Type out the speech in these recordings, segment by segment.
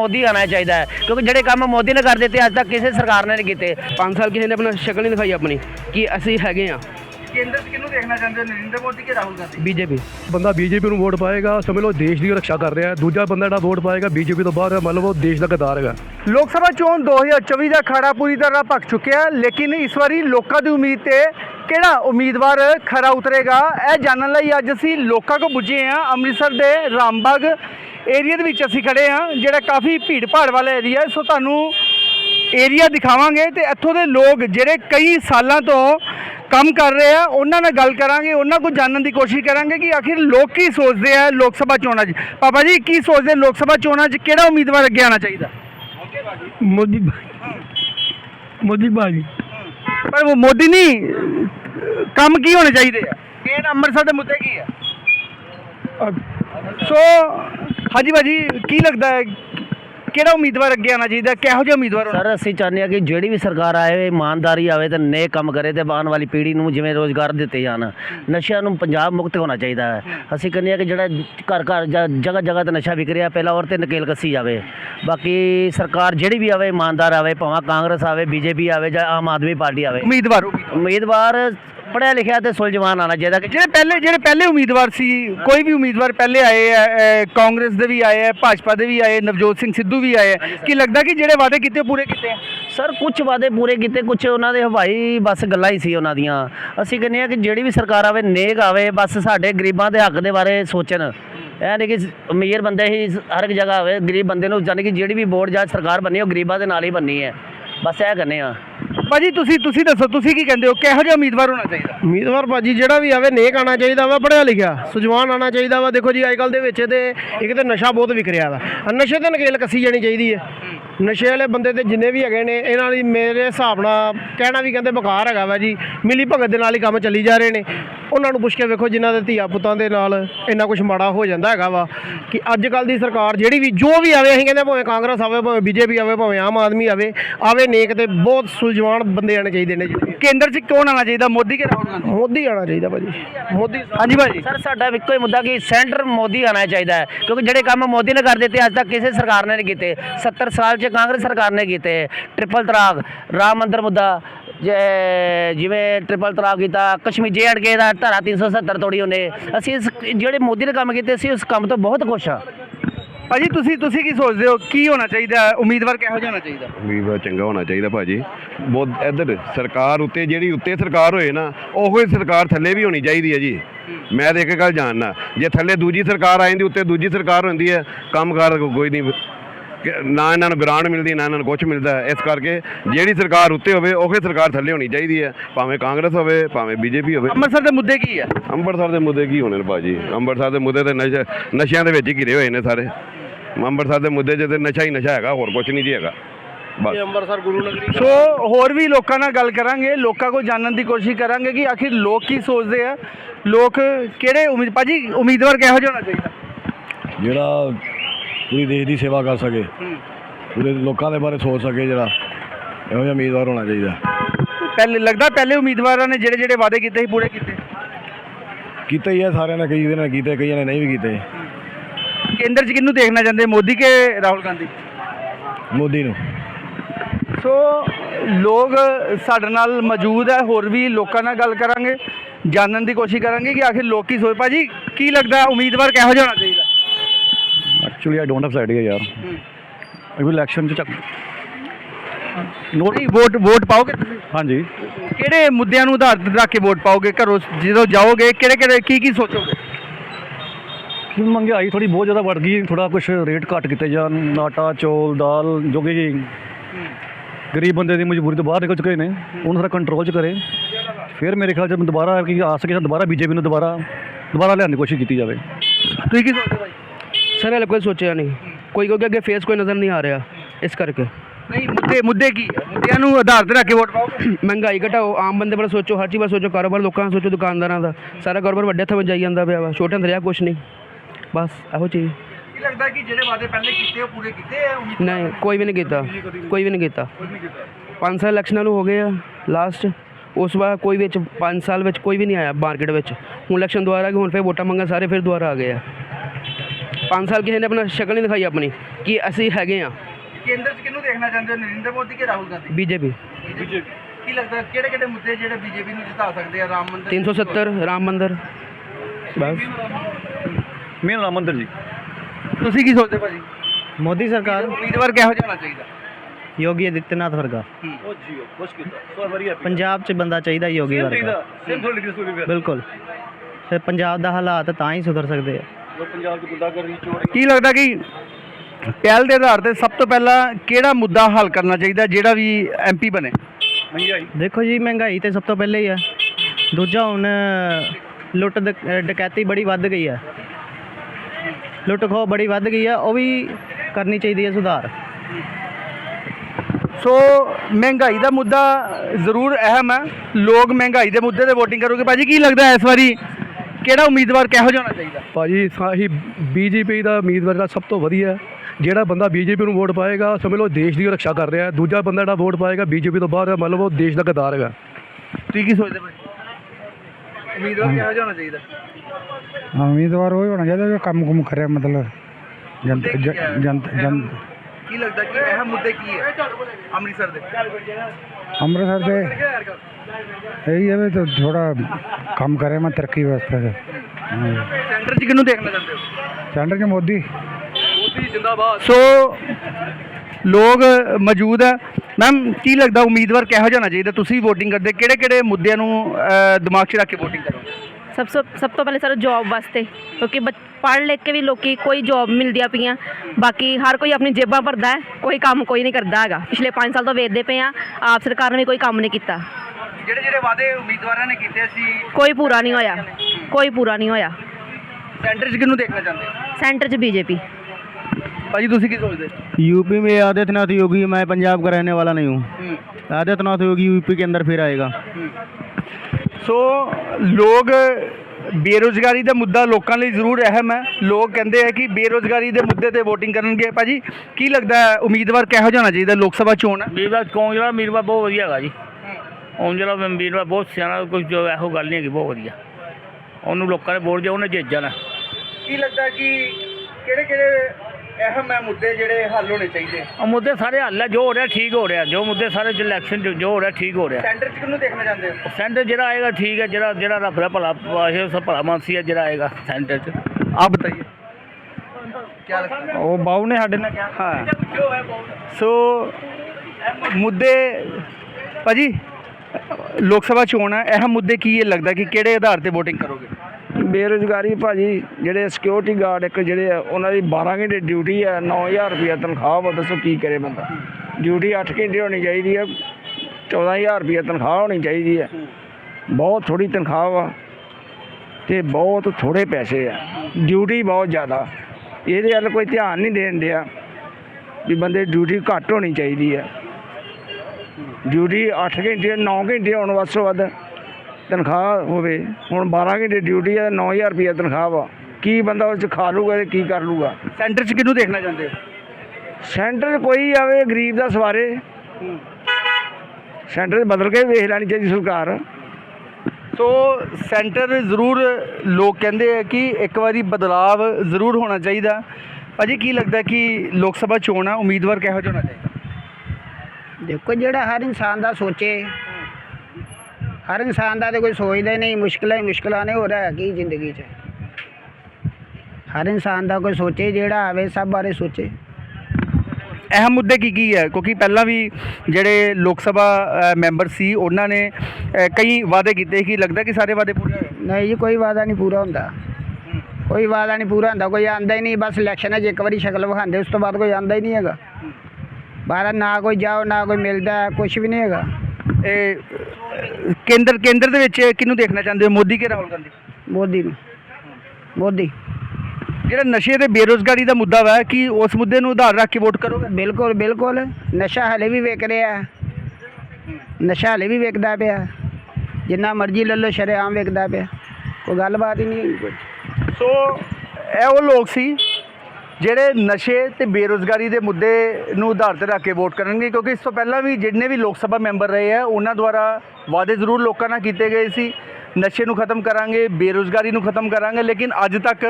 ਮੋਦੀ ਆਣਾ ਚਾਹੀਦਾ ਹੈ। ਕਿਉਂਕਿ ਜਿਹੜੇ ਕੰਮ ਮੋਦੀ ਨੇ ਕਰ ਦਿੱਤੇ, ਅੱਜ ਤੱਕ ਕਿਸੇ ਸਰਕਾਰ ਨੇ ਨਹੀਂ ਕੀਤੇ। 5 ਸਾਲ ਕਿਸੇ ਨੇ ਆਪਣਾ ਸ਼ਕਲ ਨਹੀਂ ਦਿਖਾਈ ਆਪਣੀ, ਕਿ ਅਸੀਂ ਹੈਗੇ ਆ ਕੇਂਦਰ 'ਚ ਕਿਹਨੂੰ ਦੇਖਣਾ ਚਾਹੁੰਦੇ ਹੋ? ਨਰਿੰਦਰ ਮੋਦੀ ਕਿ ਰਾਹੁਲ ਗਾਂਧੀ? ਬੀਜੇਪੀ। ਬੰਦਾ ਬੀਜੇਪੀ ਨੂੰ ਵੋਟ ਪਾਏਗਾ ਸਮਝ ਲਓ ਦੇਸ਼ ਦੀ ਰੱਖਿਆ ਕਰ ਰਿਹਾ ਦੂਜਾ ਬੰਦਾ ਜਿਹੜਾ ਵੋਟ ਪਾਏਗਾ ਬੀਜੇਪੀ ਤੋਂ ਬਾਹਰ ਹੈ ਮਤਲਬ ਉਹ ਦੇਸ਼ ਦਾ ਗਦਾਰ ਹੈਗਾ। ਲੋਕ ਸਭਾ ਚੋਣ 2024 ਦਾ ਖੜਾ ਪੂਰੀ ਤਰ੍ਹਾਂ ਭਖ ਚੁੱਕਿਆ ਹੈ, ਲੇਕਿਨ ਇਸ ਵਾਰੀ ਲੋਕਾਂ ਦੀ ਉਮੀਦ ਤੇ ਕਿਹੜਾ ਉਮੀਦਵਾਰ ਖਰਾ ਉਤਰੇਗਾ ਇਹ ਜਾਣਨ ਲਈ ਅੱਜ ਅਸੀਂ ਲੋਕਾਂ ਕੋ ਪੁੱਜੇ ਹਾਂ ਅੰਮ੍ਰਿਤਸਰ ਦੇ ਰਾਮਬਾਗ ਏਰੀਆ ਦੇ ਵਿੱਚ ਅਸੀਂ ਖੜੇ ਹਾਂ ਜਿਹੜਾ ਕਾਫੀ ਭੀੜ ਭਾੜ ਵਾਲਾ ਏਰੀਆ ਹੈ। ਸੋ ਤੁਹਾਨੂੰ ਏਰੀਆ ਦਿਖਾਵਾਂਗੇ ਤੇ ਇੱਥੋਂ ਦੇ ਲੋਕ ਜਿਹੜੇ ਕਈ ਸਾਲਾਂ ਤੋਂ ਕੰਮ ਕਰ ਰਹੇ ਆ ਉਹਨਾਂ ਨਾਲ ਗੱਲ ਕਰਾਂਗੇ ਉਹਨਾਂ ਕੋਲ ਜਾਣਨ ਦੀ ਕੋਸ਼ਿਸ਼ ਕਰਾਂਗੇ ਕਿ ਆਖਿਰ ਲੋਕ ਕੀ ਸੋਚਦੇ ਆ ਲੋਕ ਸਭਾ ਚੋਣਾਂ 'ਚ। ਪਾਪਾ ਜੀ ਕੀ ਸੋਚਦੇ ਲੋਕ ਸਭਾ ਚੋਣਾਂ 'ਚ? ਕਿਹੜਾ ਉਮੀਦਵਾਰ ਅੱਗੇ ਆਉਣਾ ਚਾਹੀਦਾ? ਮੋਦੀ ਮੋਦੀ ਭਾਜੀ। ਪਰ ਉਹ ਮੋਦੀ ਨਹੀਂ ਕੰਮ ਕੀ ਹੋਣੇ ਚਾਹੀਦੇ ਆ? ਮੇਨ ਅੰਮ੍ਰਿਤਸਰ ਦੇ ਮੁੱਦੇ ਕੀ ਆ? ਸੋ ਹਾਂਜੀ ਭਾਜੀ ਕੀ ਲੱਗਦਾ ਹੈ? ਕਿਹੜਾ ਉਮੀਦਵਾਰ ਅੱਗੇ ਆਉਣਾ ਚਾਹੀਦਾ? ਕਿਹੋ ਜਿਹਾ ਉਮੀਦਵਾਰ ਹੋਣਾ? ਸਰ ਅਸੀਂ ਚਾਹੁੰਦੇ ਹਾਂ ਕਿ ਜਿਹੜੀ ਵੀ ਸਰਕਾਰ ਆਏ ਇਮਾਨਦਾਰੀ ਆਵੇ ਤੇ ਨੇਕ ਕੰਮ ਕਰੇ ਤੇ ਆਉਣ ਵਾਲੀ ਪੀੜ੍ਹੀ ਨੂੰ ਜਿਵੇਂ ਰੋਜ਼ਗਾਰ ਦਿੱਤੇ ਜਾਣ। ਨਸ਼ਿਆਂ ਨੂੰ ਪੰਜਾਬ ਮੁਕਤ ਹੋਣਾ ਚਾਹੀਦਾ ਹੈ। ਅਸੀਂ ਕਹਿੰਦੇ ਹਾਂ ਕਿ ਜਿਹੜਾ ਘਰ ਘਰ ਜਗ੍ਹਾ ਜਗ੍ਹਾ ਤੇ ਨਸ਼ਾ ਵਿਕ ਰਿਹਾ ਪਹਿਲਾਂ ਔਰ ਤੇ ਨਕੇਲ ਕੱਸੀ ਜਾਵੇ। ਬਾਕੀ ਸਰਕਾਰ ਜਿਹੜੀ ਵੀ ਆਵੇ ਇਮਾਨਦਾਰ ਆਵੇ ਭਾਵੇਂ ਕਾਂਗਰਸ ਆਵੇ ਬੀਜੇਪੀ ਆਵੇ ਜਾਂ ਆਮ ਆਦਮੀ ਪਾਰਟੀ ਆਵੇ। ਉਮੀਦਵਾਰ। ਉਮੀਦਵਾਰ। ਪੜ੍ਹਿਆ ਲਿਖਿਆ ਤੇ ਸੁਲਝਵਾਨ ਆਣਾ ਚਾਹੀਦਾ ਕਿ ਜਿਹੜੇ ਪਹਿਲੇ ਜਿਹੜੇ ਪਹਿਲੇ ਉਮੀਦਵਾਰ ਸੀ ਕੋਈ ਵੀ ਉਮੀਦਵਾਰ ਪਹਿਲੇ ਆਏ ਆ ਅ, ਕਾਂਗਰਸ ਦੇ ਵੀ ਆਏ ਆ ਭਾਜਪਾ ਦੇ ਵੀ ਆਏ ਨਵਜੋਤ ਸਿੰਘ ਸਿੱਧੂ ਵੀ ਆਏ ਆ। ਕੀ ਲੱਗਦਾ ਕਿ ਜਿਹੜੇ ਵਾਅਦੇ ਕੀਤੇ ਪੂਰੇ ਕੀਤੇ ਸਰ ਕੁਝ ਵਾਅਦੇ ਪੂਰੇ ਕੀਤੇ ਕੁਝ ਉਹਨਾਂ ਦੇ ਹਵਾਈ ਬਸ ਗੱਲਾਂ ਹੀ ਸੀ ਉਹਨਾਂ ਦੀਆਂ। ਅਸੀਂ ਕਹਿੰਦੇ ਆ ਕਿ ਜਿਹੜੀ ਵੀ ਸਰਕਾਰ ਆਵੇ ਨੇਕ ਆਵੇ ਬਸ ਸਾਡੇ ਗਰੀਬਾਂ ਦੇ ਹੱਕ ਦੇ ਬਾਰੇ ਸੋਚਣ। ਇਹ ਨਹੀਂ ਕਿ ਅਮੀਰ ਬੰਦੇ ਹੀ ਹਰ ਇੱਕ ਜਗ੍ਹਾ ਹੋਵੇ ਗਰੀਬ ਬੰਦੇ ਨੂੰ ਜਾਣੀ ਕਿ ਜਿਹੜੀ ਵੀ ਬੋਰਡ ਜਾਂ ਸਰਕਾਰ ਬੰਨੀ ਉਹ ਗਰੀਬਾਂ ਦੇ ਨਾਲ ਹੀ ਬੰਨੀ ਹੈ। ਬਸ ਇਹ ਕਹਿੰਦੇ ਆ ਭਾਜੀ, ਤੁਸੀਂ ਤੁਸੀਂ ਦੱਸੋ, ਤੁਸੀਂ ਕੀ ਕਹਿੰਦੇ ਹੋ? ਕਿਹੋ ਜਿਹਾ ਉਮੀਦਵਾਰ ਹੋਣਾ ਚਾਹੀਦਾ? ਉਮੀਦਵਾਰ ਭਾਜੀ, ਜਿਹੜਾ ਵੀ ਆਵੇ, ਨੇਕ ਆਣਾ ਚਾਹੀਦਾ ਵਾ ਪੜਿਆ ਲਿਖਿਆ। ਸੁਜਵਾਨ ਆਣਾ ਚਾਹੀਦਾ ਵਾ। ਦੇਖੋ ਜੀ ਅੱਜ ਕੱਲ ਦੇ ਵਿੱਚ ਤੇ ਇੱਕ ਤੇ ਨਸ਼ਾ ਬਹੁਤ ਵਿਕ ਰਿਹਾ ਵਾ। ਆਹ ਨਸ਼ੇ ਤੇ ਨਕੇਲ ਕੱਸੀ ਜਾਣੀ ਚਾਹੀਦੀ ਹੈ। ਨਸ਼ੇ ਵਾਲੇ ਬੰਦੇ ਤੇ ਜਿੰਨੇ ਵੀ ਹੈਗੇ ਨੇ, ਇਹਨਾਂ ਦੀ ਮੇਰੇ ਹਿਸਾਬ ਨਾਲ ਕਹਿਣਾ ਵੀ ਕਹਿੰਦੇ ਬੁਖਾਰ ਹੈਗਾ ਵਾ ਜੀ। ਮਿਲੀ ਭਗਤ ਦੇ ਨਾਲ ਹੀ ਕੰਮ ਚੱਲੀ ਜਾ ਰਹੇ ਨੇ। ਉਹਨਾਂ ਨੂੰ ਪੁੱਛ ਕੇ ਵੇਖੋ ਜਿਨ੍ਹਾਂ ਦੇ ਧੀਆ ਪੁੱਤਾਂ ਦੇ ਨਾਲ ਇੰਨਾ ਕੁਝ ਮਾੜਾ ਹੋ ਜਾਂਦਾ ਹੈਗਾ ਵਾ ਕਿ ਅੱਜ ਕੱਲ ਦੀ ਸਰਕਾਰ ਜਿਹੜੀ ਵੀ, ਜੋ ਵੀ ਆਵੇ, ਅਸੀਂ ਕਹਿੰਦੇ ਭਾਵੇਂ ਕਾਂਗਰਸ ਆਵੇ, ਭਾਵੇਂ ਬੀਜੇਪੀ ਆਵੇ, ਭਾਵੇਂ ਆਮ ਆਦਮੀ ਆਵੇ ਆਵੇ ਨੇਕ ਤੇ ਬਹੁਤ ਸੁਲਝਵਾਨ ਬੰਦੇ ਆਣੇ ਚਾਹੀਦੇ ਨੇ ਜਿਹੜੇ ਕੇਂਦਰ 'ਚ ਕੌਣ ਆਉਣਾ ਚਾਹੀਦਾ ਮੋਦੀ ਕਿ ਰਾਹੁਲ ਗਾਂਧੀ ਮੋਦੀ ਆਣਾ ਚਾਹੀਦਾ ਭਾਜੀ। ਮੋਦੀ ਹਾਂਜੀ ਭਾਜੀ। ਸਰ ਸਾਡਾ ਇੱਕੋ ਹੀ ਮੁੱਦਾ ਕਿ ਸੈਂਟਰ ਮੋਦੀ ਆਣਾ ਚਾਹੀਦਾ ਹੈ ਕਿਉਂਕਿ ਜਿਹੜੇ ਕੰਮ ਮੋਦੀ ਨੇ ਕਰ ਦਿੱਤੇ ਅੱਜ ਤੱਕ ਕਿਸੇ ਸਰਕਾਰ ਨੇ ਨਹੀਂ ਕੀਤੇ। 70 ਸਾਲ 'ਚ ਕਾਂਗਰਸ ਸਰਕਾਰ ਨੇ ਕੀਤੇ। ਟ੍ਰਿਪਲ ਤਲਾਕ ਰਾਮ ਮੰਦਰ ਮੁੱਦਾ ਜੇ- ਜਿਵੇਂ ਟ੍ਰਿਪਲ ਤਲਾਕ ਕੀਤਾ ਕਸ਼ਮੀਰ ਜੇ ਕੇ ਦਾ ਧਾਰਾ 370 ਤੋੜੀ ਉਹਨੇ। ਅਸੀਂ ਇਸ ਜਿਹੜੇ ਮੋਦੀ ਨੇ ਕੰਮ ਕੀਤੇ ਸੀ ਉਸ ਕੰਮ ਤੋਂ ਬਹੁਤ ਖੁਸ਼ ਹਾਂ। ਭਾਜੀ ਤੁਸੀਂ ਤੁਸੀਂ ਕੀ ਸੋਚਦੇ ਹੋ? ਕੀ ਹੋਣਾ ਚਾਹੀਦਾ? ਹੈ? ਉਮੀਦਵਾਰ ਕਿਹੋ ਜਿਹਾ ਹੋਣਾ ਚਾਹੀਦਾ? ਉਮੀਦਵਾਰ ਚੰਗਾ ਹੋਣਾ ਚਾਹੀਦਾ ਭਾਜੀ। ਬਹੁਤ ਇੱਧਰ ਸਰਕਾਰ ਉੱਤੇ ਜਿਹੜੀ ਉੱਤੇ ਸਰਕਾਰ ਹੋਏ ਨਾ ਉਹੋ ਹੀ ਸਰਕਾਰ ਥੱਲੇ ਵੀ ਹੋਣੀ ਚਾਹੀਦੀ ਹੈ ਜੀ। ਮੈਂ ਤਾਂ ਇੱਕ ਗੱਲ ਜਾਣਨਾ ਜੇ ਥੱਲੇ ਦੂਜੀ ਸਰਕਾਰ ਆ ਜਾਂਦੀ ਉੱਤੇ ਦੂਜੀ ਸਰਕਾਰ ਹੁੰਦੀ ਹੈ ਕੰਮਕਾਰ ਕੋ- ਕੋਈ ਨਹੀਂ ਕਿ ਨਾ ਇਹਨਾਂ ਨੂੰ ਗ੍ਰਾਂਟ ਮਿਲਦੀ ਨਾ ਇਹਨਾਂ ਨੂੰ ਕੁਝ ਮਿਲਦਾ। ਹੈ। ਇਸ ਕਰਕੇ ਜਿਹੜੀ ਸਰਕਾਰ ਉੱਤੇ ਹੋਵੇ ਉਹੀ ਸਰਕਾਰ ਥੱਲੇ ਹੋਣੀ ਚਾਹੀਦੀ ਹੈ। ਭਾਵੇਂ ਕਾਂਗਰਸ ਹੋਵੇ ਭਾਵੇਂ ਬੀਜੇਪੀ ਹੋਵੇ। ਅੰਮ੍ਰਿਤਸਰ ਦੇ ਮੁੱਦੇ ਕੀ ਆ ਅੰਮ੍ਰਿਤਸਰ ਦੇ ਮੁੱਦੇ ਕੀ ਹੋਣੇ ਨੇ ਭਾਜੀ? ਅੰਮ੍ਰਿਤਸਰ ਦੇ ਮੁੱਦੇ ਤੇ ਨਸ਼ਾ ਨਸ਼ਿਆਂ ਦੇ ਵਿੱਚ ਹੀ ਘਿਰੇ ਹੋਏ ਨੇ ਸਾਰੇ। ਅੰਮ੍ਰਿਤਸਰ ਦੇ ਮੁੱਦੇ 'ਚ ਤੇ ਨਸ਼ਾ ਹੀ ਨਸ਼ਾ ਹੈਗਾ ਹੋਰ ਕੁਝ ਨਹੀਂ ਜੀ ਹੈਗਾ ਬਸ। ਅੰਮ੍ਰਿਤਸਰ ਗੁਰੂ ਨਗਰੀ ਸੋ ਹੋਰ ਵੀ ਲੋਕਾਂ ਨਾਲ ਗੱਲ ਕਰਾਂਗੇ ਲੋਕਾਂ ਕੋਲ ਜਾਣਨ ਦੀ ਕੋਸ਼ਿਸ਼ ਕਰਾਂਗੇ ਕਿ ਆਖਿਰ ਲੋਕ ਕੀ ਸੋਚਦੇ ਆ ਲੋਕ ਕਿਹੜੇ ਉਮੀਦ ਭਾਜੀ ਉਮੀਦਵਾਰ ਕਿਹੋ ਜਿਹਾ ਹੋਣਾ ਚਾਹੀਦਾ? ਜਿਹੜਾ ਪੂਰੀ ਦੇਸ਼ ਦੀ ਸੇਵਾ ਕਰ ਸਕੇ ਪੂਰੇ ਲੋਕਾਂ ਦੇ ਬਾਰੇ ਸੋਚ ਸਕੇ ਜਿਹੜਾ ਇਹੋ ਜਿਹਾ ਉਮੀਦਵਾਰ ਹੋਣਾ ਚਾਹੀਦਾ। ਪਹਿਲੇ ਲੱਗਦਾ ਪਹਿਲੇ ਉਮੀਦਵਾਰਾਂ ਨੇ ਜਿਹੜੇ ਜਿਹੜੇ ਵਾਅਦੇ ਕੀਤੇ ਸੀ ਪੂਰੇ ਕੀਤੇ? ਕੀਤਾ ਹੀ ਹੈ ਸਾਰਿਆਂ ਨੇ ਕਈ ਨੇ ਕੀਤੇ ਕਈਆਂ ਨੇ ਨਹੀਂ ਵੀ ਕੀਤੇ। ਕੇਂਦਰ 'ਚ ਕਿਹਨੂੰ ਦੇਖਣਾ ਚਾਹੁੰਦੇ? ਮੋਦੀ ਕੇ ਰਾਹੁਲ ਗਾਂਧੀ? ਮੋਦੀ ਨੂੰ। ਸੋ ਲੋਕ ਸਾਡੇ ਨਾਲ ਮੌਜੂਦ ਹੈ ਹੋਰ ਵੀ ਲੋਕਾਂ ਨਾਲ ਗੱਲ ਕਰਾਂਗੇ ਜਾਣਨ ਦੀ ਕੋਸ਼ਿਸ਼ ਕਰਾਂਗੇ ਕਿ ਆਖਿਰ ਲੋਕ ਕੀ ਸੋਚ ਭਾਜੀ ਕੀ ਲੱਗਦਾ ਉਮੀਦਵਾਰ ਕਿਹੋ ਜਿਹਾ ਹੋਣਾ ਚਾਹੀਦਾ? Actually I don't have idea ਯਾਰ। ਅਭੀ ਇਲੈਕਸ਼ਨ ਚ ਚੱਕ ਨਹੀਂ ਵੋਟ ਵੋਟ ਪਾਓਗੇ ਤੁਸੀਂ? ਹਾਂਜੀ। ਕਿਹੜੇ ਮੁੱਦਿਆਂ ਨੂੰ ਆਧਾਰਿਤ ਰੱਖ ਕੇ ਵੋਟ ਪਾਓਗੇ? ਘਰੋਂ ਜਦੋਂ ਜਾਓਗੇ ਕਿਹੜੇ ਕਿਹੜੇ ਕੀ ਕੀ ਸੋਚੋਗੇ? ਮਹਿੰਗਾਈ ਥੋੜੀ ਬਹੁਤ ਜ਼ਿਆਦਾ ਵੱਧ ਗਈ ਥੋੜਾ ਕੁਝ ਰੇਟ ਘੱਟ ਕੀਤੇ ਜਾਣ ਆਟਾ ਚੌਲ ਦਾਲ ਜੋ ਕਿ ਗਰੀਬ ਬੰਦੇ ਦੀ ਮਜਬੂਰੀ ਤੋਂ ਬਾਹਰ ਨਿਕਲ ਚੁੱਕੇ ਨੇ ਉਹਨੂੰ ਥੋੜਾ ਕੰਟਰੋਲ ਚ ਕਰੇ। ਫਿਰ ਮੇਰੇ ਖਿਆਲ ਚ ਦੁਬਾਰਾ ਕਿ ਆ ਸਕੇ ਤਾਂ ਦੁਬਾਰਾ ਬੀਜੇਪੀ ਨੂੰ ਦੁਬਾਰਾ ਦੁਬਾਰਾ ਲਿਆਉਣ ਦੀ ਕੋਸ਼ਿਸ਼ ਕੀਤੀ ਜਾਵੇ। ਤੁਸੀਂ ਕੀ ਸੋਚਦੇ ਭਾਈ ਸਰ ਹਲੇ ਕੋਈ ਸੋਚਿਆ ਨਹੀਂ। ਕੋਈ ਕਿਉਂਕਿ ਅੱਗੇ ਫੇਸ ਕੋਈ ਨਜ਼ਰ ਨਹੀਂ ਆ ਰਿਹਾ ਇਸ ਕਰਕੇ। ਨਹੀਂ ਮੁੱਦੇ ਮੁੱਦੇ ਕੀ? ਮੁੱਦਿਆਂ ਨੂੰ ਆਧਾਰਿਤ ਰੱਖ ਕੇ ਵੋਟ ਪਾਓਗੇ ਮਹਿੰਗਾਈ ਘਟਾਓ ਆਮ ਬੰਦੇ ਬਾਰੇ ਸੋਚੋ ਹਰ ਚੀਜ਼ ਬਾਰੇ ਸੋਚੋ ਕਾਰੋਬਾਰ ਲੋਕਾਂ ਦਾ ਸੋਚੋ ਦੁਕਾਨਦਾਰਾਂ ਦਾ। ਸਾਰਾ ਕਾਰੋਬਾਰ ਵੱਡੇ ਵਿੱਚ ਜਾਈ ਜਾਂਦਾ ਪਿਆ ਵਾ ਛੋਟੇ ਅੰਦਰ ਰਿਹਾ ਕੁਛ ਨਹੀਂ। ਬਸ ਇਹੋ ਚੀਜ਼ ਕੀ ਲੱਗਦਾ ਕਿ ਜਿਹੜੇ ਵਾਅਦੇ ਪਹਿਲੇ ਕੀਤੇ ਉਹ ਪੂਰੇ ਕੀਤੇ ਆ? ਉਮੀਦ ਨਹੀਂ ਕੋਈ ਵੀ ਨਹੀਂ ਕੀਤਾ। ਕੋਈ ਵੀ ਨਹੀਂ ਕੀਤਾ। ਪੰਜ ਸਾਲ ਇਲੈਕਸ਼ਨਾਂ ਨੂੰ ਹੋ ਗਏ ਆ ਲਾਸਟ ਉਸ ਵਾਰ ਕੋਈ ਵਿੱਚ 5 ਸਾਲ ਵਿੱਚ ਕੋਈ ਵੀ ਨਹੀਂ ਆਇਆ ਮਾਰਕੀਟ ਵਿੱਚ। ਹੁਣ ਇਲੈਕਸ਼ਨ ਦੁਆਰਾ ਆ ਗਏ ਹੁਣ ਫਿਰ ਵੋਟਾਂ ਮੰਗਣ ਸਾਰੇ ਫਿਰ ਦੁਆਰਾ ਆ ਗਏ ਆ। 5 ਸਾਲ ਕਿਸੇ ਨੇ ਆਪਣਾ ਸ਼ਕਲ ਨਹੀਂ ਦਿਖਾਈ ਆਪਣੀ ਕਿ ਅਸੀਂ ਹੈਗੇ ਆ। ਕੇਂਦਰ 'ਚ ਕਿਹਨੂੰ ਦੇਖਣਾ ਚਾਹੁੰਦੇ ਹੋ ਨਰਿੰਦਰ ਮੋਦੀ ਕਿ ਰਾਹੁਲ ਗਾਂਧੀ? ਬੀਜੇਪੀ। ਕੀ ਲੱਗਦਾ ਕਿਹੜੇ ਕਿਹੜੇ ਮੁੱਦੇ ਜਿਹੜੇ ਬੀਜੇਪੀ ਨੂੰ ਜਿਤਾ ਸਕਦੇ ਆ? ਰਾਮ ਮੰਦਿਰ 370 ਰਾਮ ਮੰਦਿਰ। ਬਸ। ਮੇਨ ਰਾਮ ਮੰਦਿਰ ਜੀ। ਤੁਸੀਂ ਕੀ ਸੋਚਦੇ ਭਾਜੀ? ਮੋਦੀ ਸਰਕਾਰ। ਉਮੀਦਵਾਰ ਕਿਹੋ ਜਿਹਾ ਹੋਣਾ ਚਾਹੀਦਾ? ਯੋਗੀ ਆਦਿੱਤਿਆਨਾਥ ਵਰਗਾ। ਉਹ ਜੀ ਕੁਛ ਕੀਤਾ। ਸੋ ਵਧੀਆ ਪੰਜਾਬ 'ਚ ਬੰਦਾ ਚਾਹੀਦਾ ਯੋਗੀ ਵਰਗਾ। ਬਿਲਕੁਲ। ਤੇ ਪੰਜਾਬ ਦਾ ਹਾਲਾਤ ਤਾਂ ਹੀ ਸੁਧਰ ਸਕਦੇ ਆ। ਜੋ ਪੰਜਾਬ ਚ ਗੁੰਡਾਗਰਦੀ ਚੋਰੀ ਕੀ ਲੱਗਦਾ ਕਿ ਪਹਿਲ ਦੇ ਆਧਾਰ ਤੇ ਸਭ ਤੋਂ ਪਹਿਲਾਂ ਕਿਹੜਾ ਮੁੱਦਾ ਹੱਲ ਕਰਨਾ ਚਾਹੀਦਾ ਜਿਹੜਾ ਵੀ ਐਮਪੀ ਬਣੇ? ਮਹਿੰਗਾਈ। ਦੇਖੋ ਜੀ ਮਹਿੰਗਾਈ ਤੇ ਸਭ ਤੋਂ ਪਹਿਲੇ ਹੀ ਆ। ਦੂਜਾ ਹੁਣ ਲੁੱਟ ਡਕੈਤੀ ਬੜੀ ਵੱਧ ਗਈ ਆ। ਲੁੱਟ ਖੋਹ ਬੜੀ ਵੱਧ ਗਈ ਆ ਉਹ ਵੀ ਕਰਨੀ ਚਾਹੀਦੀ ਹੈ ਸੁਧਾਰ। ਸੋ ਮਹਿੰਗਾਈ ਦਾ ਮੁੱਦਾ ਜ਼ਰੂਰ ਅਹਿਮ ਹੈ ਲੋਕ ਮਹਿੰਗਾਈ ਦੇ ਮੁੱਦੇ ਤੇ VOTING ਕਰੋਗੇ। ਭਾਜੀ ਕੀ ਲੱਗਦਾ ਹੈ ਇਸ ਵਾਰੀ ਕਿਹੜਾ ਉਮੀਦਵਾਰ ਕਿਹੋ ਜਿਹਾ ਹੋਣਾ ਚਾਹੀਦਾ? ਭਾਜੀ ਸਾਹੀ ਬੀਜੇਪੀ ਦਾ ਉਮੀਦਵਾਰ ਜਿਹੜਾ ਸਭ ਤੋਂ ਵਧੀਆ ਹੈ। ਜਿਹੜਾ ਬੰਦਾ ਬੀਜੇਪੀ ਨੂੰ ਵੋਟ ਪਾਏਗਾ ਸਮਝ ਲਓ ਦੇਸ਼ ਦੀ ਰੱਖਿਆ ਕਰ ਰਿਹਾ ਹੈ। ਦੂਜਾ ਬੰਦਾ ਜਿਹੜਾ ਵੋਟ ਪਾਏਗਾ ਬੀਜੇਪੀ ਤੋਂ ਬਾਹਰ ਹੈ ਮਤਲਬ ਉਹ ਦੇਸ਼ ਦਾ ਗਦਾਰ ਹੈਗਾ। ਤੁਸੀਂ ਕੀ ਸੋਚਦੇ ਭਾਜੀ? ਉਮੀਦਵਾਰ ਕਿਹੋ ਜਿਹਾ ਹੋਣਾ ਚਾਹੀਦਾ? ਉਮੀਦਵਾਰ ਉਹ ਹੀ ਹੋਣਾ ਚਾਹੀਦਾ ਜੋ ਕੰਮ ਕੁਮ ਕਰੇ ਮਤਲਬ ਜਨਤਾ ਜਨ ਕੀ ਲੱਗਦਾ ਕਿ ਅਹਿਮ ਮੁੱਦੇ ਕੀ ਹੈ ਅੰਮ੍ਰਿਤਸਰ ਦੇ। ਅੰਮ੍ਰਿਤਸਰ ਦੇ ਇਹੀ ਹੈ ਵੀ ਤਾਂ ਥੋੜਾ ਕੰਮ ਕਰੇ ਮੈਂ ਤਰੱਕੀ ਵਾਸਤੇ। ਸੈਂਟਰ 'ਚ ਕਿਹਨੂੰ ਦੇਖਣਾ ਚਾਹੁੰਦੇ ਹੋ? ਸੈਂਟਰ 'ਚ ਮੋਦੀ। ਸੋ ਲੋਕ ਮੌਜੂਦ ਹੈ ਮੈਮ ਕੀ ਲੱਗਦਾ ਉਮੀਦਵਾਰ ਕਿਹੋ ਜਿਹਾ ਹੋਣਾ ਚਾਹੀਦਾ? ਤੁਸੀਂ VOTING ਕਰਦੇ ਕਿਹੜੇ ਕਿਹੜੇ ਮੁੱਦਿਆਂ ਨੂੰ ਦਿਮਾਗ 'ਚ ਰੱਖ ਕੇ VOTING ਕਰੋਗੇ? ਸਭ ਤੋਂ ਸਭ ਤੋਂ ਪਹਿਲੇ ਸਰ ਜੌਬ ਵਾਸਤੇ ਕਿਉਂਕਿ ਪੜ੍ਹ ਲਿਖ ਕੇ ਵੀ ਲੋਕੀ ਕੋਈ ਜੌਬ ਮਿਲਦੀਆਂ ਪਈਆਂ ਬਾਕੀ ਹਰ ਕੋਈ ਆਪਣੀ ਜੇਬਾਂ ਭਰਦਾ ਹੈ ਕੋਈ ਕੰਮ ਕੋਈ ਨਹੀਂ ਕਰਦਾ ਹੈਗਾ ਪਿਛਲੇ 5 ਸਾਲ ਤੋਂ ਵੇਖਦੇ ਪਏ ਆ ਆਪ ਸਰਕਾਰ ਨੇ ਵੀ ਕੋਈ ਕੰਮ ਨਹੀਂ ਕੀਤਾ ਜਿਹੜੇ ਜਿਹੜੇ ਵਾਅਦੇ ਉਮੀਦਵਾਰਾਂ ਨੇ ਕੀਤੇ ਸੀ ਕੋਈ ਪੂਰਾ ਨਹੀਂ ਹੋਇਆ ਕੋਈ ਪੂਰਾ ਨਹੀਂ ਹੋਇਆ ਸੈਂਟਰ 'ਚ ਕਿਹਨੂੰ ਦੇਖਣਾ ਚਾਹੁੰਦੇ ਹੋ सेंटर च बीजेपी ਭਾਜੀ ਤੁਸੀਂ ਕੀ ਸੋਚਦੇ यूपी में आदित्यनाथ योगी मैं पंजाब का रहने वाला नहीं हूँ आदित्यनाथ योगी यूपी के अंदर फिर आएगा ਸੋ ਲੋਕ ਬੇਰੋਜ਼ਗਾਰੀ ਦਾ ਮੁੱਦਾ ਲੋਕਾਂ ਲਈ ਜ਼ਰੂਰ ਅਹਿਮ ਹੈ। ਲੋਕ ਕਹਿੰਦੇ ਆ ਕਿ ਬੇਰੋਜ਼ਗਾਰੀ ਦੇ ਮੁੱਦੇ ਤੇ VOTING ਕਰਨਗੇ। ਭਾਜੀ ਕੀ ਲੱਗਦਾ ਹੈ ਉਮੀਦਵਾਰ ਕਿਹੋ ਜਿਹਾ ਹੋਣਾ ਚਾਹੀਦਾ ਲੋਕ ਸਭਾ ਚੋਣ? ਹੈ ਵੀਰਵਾ ਕੌਣ ਜਿਹੜਾ ਵੀਰਵਾ ਬਹੁਤ ਵਧੀਆ ਹੈਗਾ ਜੀ। ਉਹ ਜਿਹੜਾ ਵੀਰਵਾ ਬਹੁਤ ਸਿਆਣਾ ਕੁਝ ਜੋ ਇਹੋ ਗੱਲ ਨਹੀਂ ਹੈਗੀ ਬਹੁਤ ਵਧੀਆ। ਉਹਨੂੰ ਲੋਕਾਂ ਨੇ ਵੋਟ ਦਿਓ ਉਹਨੇ ਜਿੱਤ ਜਾਣਾ। ਕੀ ਲੱਗਦਾ ਕਿ ਕਿਹੜੇ ਕਿਹੜੇ ਅਹਿਮ ਹੈ ਮੁੱਦੇ ਜਿਹੜੇ ਹੱਲ ਹੋਣੇ ਚਾਹੀਦੇ। ਉਹ ਮੁੱਦੇ ਸਾਰੇ ਹੱਲ ਹੈ ਜੋ ਹੋ ਰਿਹਾ ਠੀਕ ਹੋ ਰਿਹਾ ਜੋ ਮੁੱਦੇ ਸਾਰੇ ਇਲੈਕਸ਼ਨ ਜੋ ਹੋ ਰਿਹਾ ਠੀਕ ਹੋ ਰਿਹਾ। ਸੈਂਟਰ 'ਚ ਕਿਹਨੂੰ ਦੇਖਣਾ ਚਾਹੁੰਦੇ ਹੋ? ਸੈਂਟਰ ਜਿਹੜਾ ਆਏਗਾ ਠੀਕ ਹੈ ਜਿਹੜਾ ਜਿਹੜਾ ਰੱਬ ਦਾ ਭਲਾ ਪਾਸੇ ਉਸ ਭਲਾ ਮਾਨਸੀ ਹੈ ਜਿਹੜਾ ਆਏਗਾ ਸੈਂਟਰ 'ਚ। ਆਪ ਬਤਾਈਏ। ਕੀ ਲੱਗਦਾ? ਹੈ ਉਹ ਬਾਉ ਨੇ ਸਾਡੇ ਨਾਲ ਹਾਂ। ਸੋ ਮੁੱਦੇ ਭਾਜੀ ਲੋਕ ਸਭਾ ਚੋਣ ਹੈ ਅਹਿਮ ਮੁੱਦੇ ਕੀ ਇਹ ਲੱਗਦਾ ਕਿ ਕਿਹੜੇ ਆਧਾਰ ਤੇ VOTING ਕਰੋਗੇ? ਬੇਰੁਜ਼ਗਾਰੀ ਭਾਜੀ, ਜਿਹੜੇ ਸਿਕਿਉਰਿਟੀ ਗਾਰਡ ਇੱਕ ਜਿਹੜੇ ਆ, ਉਹਨਾਂ ਦੀ 12 ਘੰਟੇ ਡਿਊਟੀ ਆ 9000 ਰੁਪਏ ਤਨਖਾਹ ਵਾ, ਦੱਸੋ ਕੀ ਕਰੇ ਬੰਦਾ? ਡਿਊਟੀ 8 ਘੰਟੇ ਹੋਣੀ ਚਾਹੀਦੀ ਆ 14000 ਰੁਪਏ ਤਨਖਾਹ ਹੋਣੀ ਚਾਹੀਦੀ ਆ। ਬਹੁਤ ਥੋੜੀ ਤਨਖਾਹ ਵਾ ਤੇ ਬਹੁਤ ਥੋੜੇ ਪੈਸੇ ਆ। ਡਿਊਟੀ ਬਹੁਤ ਜ਼ਿਆਦਾ। ਇਹਦੇ ਵੱਲ ਕੋਈ ਧਿਆਨ ਨਹੀਂ ਦੇਣ ਡਿਆ ਵੀ ਬੰਦੇ ਡਿਊਟੀ ਘੱਟ ਹੋਣੀ ਚਾਹੀਦੀ ਆ। ਡਿਊਟੀ 8 ਘੰਟੇ 9 ਘੰਟੇ ਹੋਣ ਵੱਧ ਤੋਂ ਵੱਧ। ਤਨਖਾਹ ਹੋਵੇ। ਹੁਣ 12 ਘੰਟੇ ਡਿਊਟੀ ਆ 9000 ਰੁਪਏ ਤਨਖਾਹ ਵਾ। ਕੀ ਬੰਦਾ ਉਸ 'ਚ ਖਾ ਲੂਗਾ ਤੇ ਕੀ ਕਰ ਲੂਗਾ? ਸੈਂਟਰ 'ਚ ਕਿਹਨੂੰ ਦੇਖਣਾ ਚਾਹੁੰਦੇ ਹੋ? ਸੈਂਟਰ 'ਚ ਕੋਈ ਆਵੇ ਗਰੀਬ ਦਾ ਸਵਾਰੇ। ਸੈਂਟਰ 'ਚ ਬਦਲ ਕੇ ਵੇਖ ਲੈਣੀ ਚਾਹੀਦੀ ਸਰਕਾਰ। ਸੋ ਸੈਂਟਰ ਜ਼ਰੂਰ ਲੋਕ ਕਹਿੰਦੇ ਆ ਕਿ ਇੱਕ ਵਾਰੀ ਬਦਲਾਵ ਜ਼ਰੂਰ ਹੋਣਾ ਚਾਹੀਦਾ। ਅਜੇ ਕੀ ਲੱਗਦਾ ਕਿ ਲੋਕ ਸਭਾ ਚੋਣ ਆ? ਉਮੀਦਵਾਰ ਕਿਹੋ ਜਿਹਾ ਹੋਣਾ ਚਾਹੀਦਾ? ਦੇਖੋ ਜਿਹੜਾ ਹਰ ਇਨਸਾਨ ਦਾ ਸੋਚੇ ਹਰ ਇਨਸਾਨ ਦਾ ਤੇ ਕੋਈ ਸੋਚਦਾ ਹੀ ਨਹੀਂ ਮੁਸ਼ਕਲਾਂ ਹੀ ਮੁਸ਼ਕਲਾਂ ਨੇ ਹੋ ਰਿਹਾ ਕੀ ਜ਼ਿੰਦਗੀ 'ਚ। ਹਰ ਇਨਸਾਨ ਦਾ ਕੋਈ ਸੋਚੇ ਜਿਹੜਾ ਆਵੇ ਸਭ ਬਾਰੇ ਸੋਚੇ। ਅਹਿਮ ਮੁੱਦੇ ਕੀ ਕੀ ਹੈ? ਕਿਉਂਕਿ ਪਹਿਲਾਂ ਵੀ ਜਿਹੜੇ ਲੋਕ ਸਭਾ ਮੈਂਬਰ ਸੀ ਉਹਨਾਂ ਨੇ ਅ, ਕਈ ਵਾਅਦੇ ਕੀਤੇ ਕਿ ਲੱਗਦਾ ਕਿ ਸਾਰੇ ਵਾਅਦੇ ਪੂਰੇ ਹੋਏ ਨਹੀਂ ਜੀ ਕੋਈ ਵਾਦਾ ਨਹੀਂ ਪੂਰਾ ਹੁੰਦਾ। ਕੋਈ ਵਾਦਾ ਨਹੀਂ ਪੂਰਾ ਹੁੰਦਾ ਕੋਈ ਆਂਦਾ ਹੀ ਨਹੀਂ ਬਸ ਇਲੈਕਸ਼ਨ 'ਚ ਇੱਕ ਵਾਰੀ ਸ਼ਕਲ ਵਿਖਾਉਂਦੇ ਉਸ ਤੋਂ ਬਾਅਦ ਕੋਈ ਆਂਦਾ ਹੀ ਨਹੀਂ ਹੈਗਾ। ਬਾਹਰ ਨਾ ਕੋਈ ਜਾਓ ਨਾ ਕੋਈ ਮਿਲਦਾ ਕੁਝ ਵੀ ਨਹੀਂ ਹੈਗਾ। ਇਹ ਕੇਂਦਰ ਕੇਂਦਰ ਦੇ ਵਿੱਚ ਕਿਹਨੂੰ ਦੇਖਣਾ ਚਾਹੁੰਦੇ ਹੋ? ਮੋਦੀ ਕਿ ਰਾਹੁਲ ਗਾਂਧੀ? ਮੋਦੀ ਨੂੰ। ਮੋਦੀ। ਜਿਹੜਾ ਨਸ਼ੇ ਤੇ ਬੇਰੋਜ਼ਗਾਰੀ ਦਾ ਮੁੱਦਾ ਵਾ ਕਿ ਉਸ ਮੁੱਦੇ ਨੂੰ ਆਧਾਰ ਰੱਖ ਕੇ ਵੋਟ ਕਰੋਗੇ? ਬਿਲਕੁਲ ਬਿਲਕੁਲ। ਨਸ਼ਾ ਹਲੇ ਵੀ ਵਿਕ ਰਿਹਾ। ਨਸ਼ਾ ਹਲੇ ਵੀ ਵਿਕਦਾ ਪਿਆ। ਜਿੰਨਾ ਮਰਜ਼ੀ ਲੈ ਲਓ ਸ਼ਰੇਆਮ ਵਿਕਦਾ ਪਿਆ। ਕੋਈ ਗੱਲਬਾਤ ਹੀ ਨਹੀਂ। ਹੈਗੀ ਕੋਈ ਸੋ ਇਹ ਉਹ ਲੋਕ ਸੀ ਜਿਹੜੇ ਨਸ਼ੇ ਤੇ ਬੇਰੋਜ਼ਗਾਰੀ ਦੇ ਮੁੱਦੇ ਨੂੰ ਆਧਾਰ ਤੇ ਰੱਖ ਕੇ ਵੋਟ ਕਰਨਗੇ, ਕਿਉਂਕਿ ਇਸ ਤੋਂ ਪਹਿਲਾਂ ਵੀ ਜਿੰਨੇ ਵੀ ਲੋਕ ਸਭਾ ਮੈਂਬਰ ਰਹੇ ਆ, ਉਹਨਾਂ ਦੁਆਰਾ ਵਾਅਦੇ ਜ਼ਰੂਰ ਲੋਕਾਂ ਨਾਲ ਕੀਤੇ ਗਏ ਸੀ। ਨਸ਼ੇ ਨੂੰ ਖਤਮ ਕਰਾਂਗੇ, ਬੇਰੁਜ਼ਗਾਰੀ ਨੂੰ ਖਤਮ ਕਰਾਂਗੇ, ਲੇਕਿਨ ਅੱਜ ਤੱਕ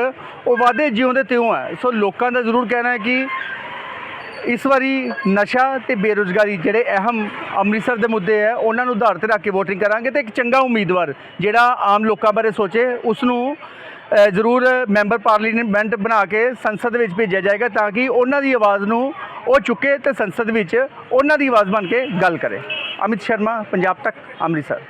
ਉਹ ਵਾਅਦੇ ਜਿਉਂਦੇ ਤਿਉਂ ਹੈ ਸੋ ਲੋਕਾਂ ਦਾ ਜ਼ਰੂਰ ਕਹਿਣਾ ਹੈ ਕਿ ਇਸ ਵਾਰੀ ਨਸ਼ਾ ਤੇ ਬੇਰੁਜ਼ਗਾਰੀ ਜਿਹੜੇ ਅਹਿਮ ਅੰਮ੍ਰਿਤਸਰ ਦੇ ਮੁੱਦੇ ਹੈ ਉਹਨਾਂ ਨੂੰ ਆਧਾਰ ਤੇ ਰੱਖ ਕੇ VOTING ਕਰਾਂਗੇ ਤੇ ਇੱਕ ਚੰਗਾ ਉਮੀਦਵਾਰ ਜਿਹੜਾ ਆਮ ਲੋਕਾਂ ਬਾਰੇ ਸੋਚੇ ਉਸ ਨੂੰ ਜ਼ਰੂਰ ਮੈਂਬਰ ਪਾਰਲੀਮੈਂਟ ਬਣਾ ਕੇ ਸੰਸਦ ਵਿੱਚ ਭੇਜਿਆ ਜਾਏਗਾ ਤਾਂ ਕਿ ਉਹਨਾਂ ਦੀ ਆਵਾਜ਼ ਨੂੰ ਉਹ ਚੁੱਕੇ ਤੇ ਸੰਸਦ ਵਿੱਚ ਉਹਨਾਂ ਦੀ ਆਵਾਜ਼ ਬਣ ਕੇ ਗੱਲ ਕਰੇ। ਅਮਿਤ ਸ਼ਰਮਾ, ਪੰਜਾਬ ਤੱਕ, ਅੰਮ੍ਰਿਤਸਰ।